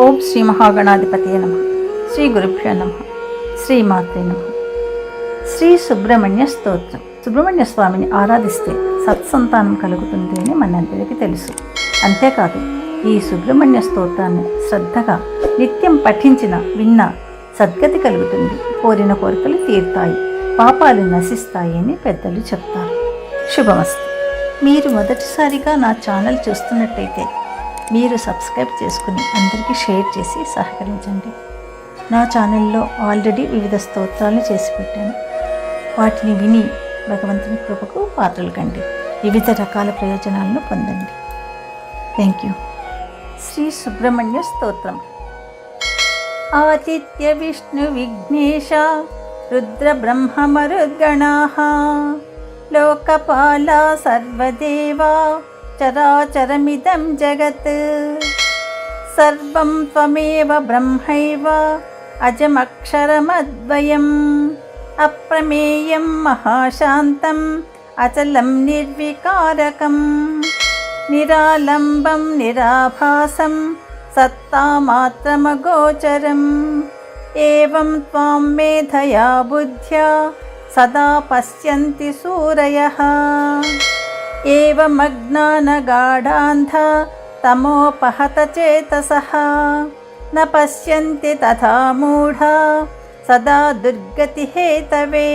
ఓం శ్రీ మహాగణాధిపతి నమ. శ్రీ గురుభ్యో నమ. శ్రీమాత్రే నమ. శ్రీ సుబ్రహ్మణ్య స్తోత్రం. సుబ్రహ్మణ్య స్వామిని ఆరాధిస్తే సత్సంతానం కలుగుతుంది అని మనందరికీ తెలుసు. అంతేకాదు ఈ సుబ్రహ్మణ్య స్తోత్రాన్ని శ్రద్ధగా నిత్యం పఠించిన విన్న సద్గతి కలుగుతుంది. కోరిన కోరికలు తీరుతాయి. పాపాలు నశిస్తాయి అని పెద్దలు చెప్తారు. శుభమస్తు. మీరు మొదటిసారిగా నా ఛానల్ చూస్తున్నట్టయితే మీరు సబ్స్క్రైబ్ చేసుకుని అందరికీ షేర్ చేసి సహకరించండి. నా ఛానల్లో ఆల్రెడీ వివిధ స్తోత్రాలు చేసి పెట్టాను. వాటిని విని భగవంతుని కృపకు పాత్రలు కండి వివిధ రకాల ప్రయోజనాలను పొందండి. థ్యాంక్ యూ శ్రీ సుబ్రహ్మణ్య స్తోత్రం. ఆదిత్య విష్ణు విఘ్నేశ రుద్ర బ్రహ్మ మరుద్గణా లోకపాల సర్వదేవా చరాచరమిదం జగత్ సర్వం త్వమేవ బ్రహ్మైవ అజమక్షరమద్వయం అప్రమేయం మహాశాంతం అచలం నిర్వికారకం నిరాలంబం నిరాభాసం సత్తామాత్రమగోచరం ఏవం త్వాం మేధయా బుద్ధ్యా సదా एवमज्ञानगाढान्धा एवमज्ञानगाढान्धतमोपहतचेतसः न पश्यन्ति तथा मूढा सदा दुर्गतिहेतवे।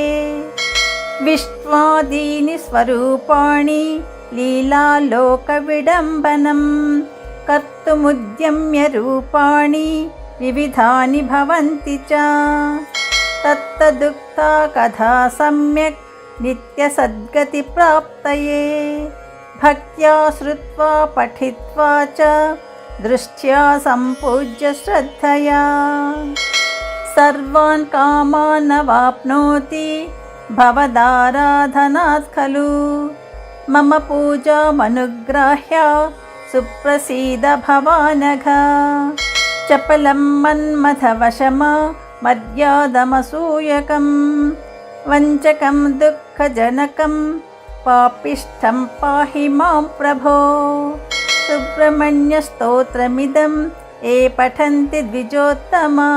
विश्वादीनि स्वरूपाणि लीलालोकविडम्बनं कर्तुमुद्यम्यरूपाणि विविधानि भवन्ति च। तत्तदुक्ता कथा सम्यक् చ తత్తదుక్తా కథా సమ్యక్ నిత్యసద్గతి ప్రాప్తయే భక్త్యా శ్రుత్వా పఠిత్వా చ దృష్ట్యా సంపూజ్య శ్రద్ధయా సర్వాన్ కామాన్ వాప్నోతి భవదారాధనాత్ ఖలు మమ वञ्चकं दुःखजनकं पापिष्ठं पाहि मां प्रभो सुब्रह्मण्यस्तोत्रमिदं ये पठन्ति द्विजोत्तमा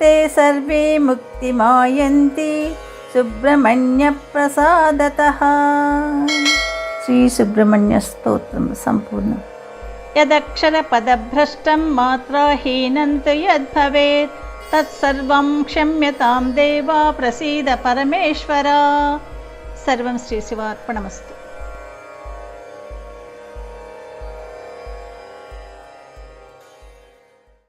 ते सर्वे मुक्तिमायन्ति सुब्रह्मण्यप्रसादतः श्रीसुब्रह्मण्यस्तोत्रं सम्पूर्णम् यदक्षरपदभ्रष्टं मात्राहीनं तु यद्भवेत् తత్సర్వం క్షమ్యతాం దేవా ప్రసీద పరమేశ్వర. సర్వం శ్రీ శివార్పణమస్తు.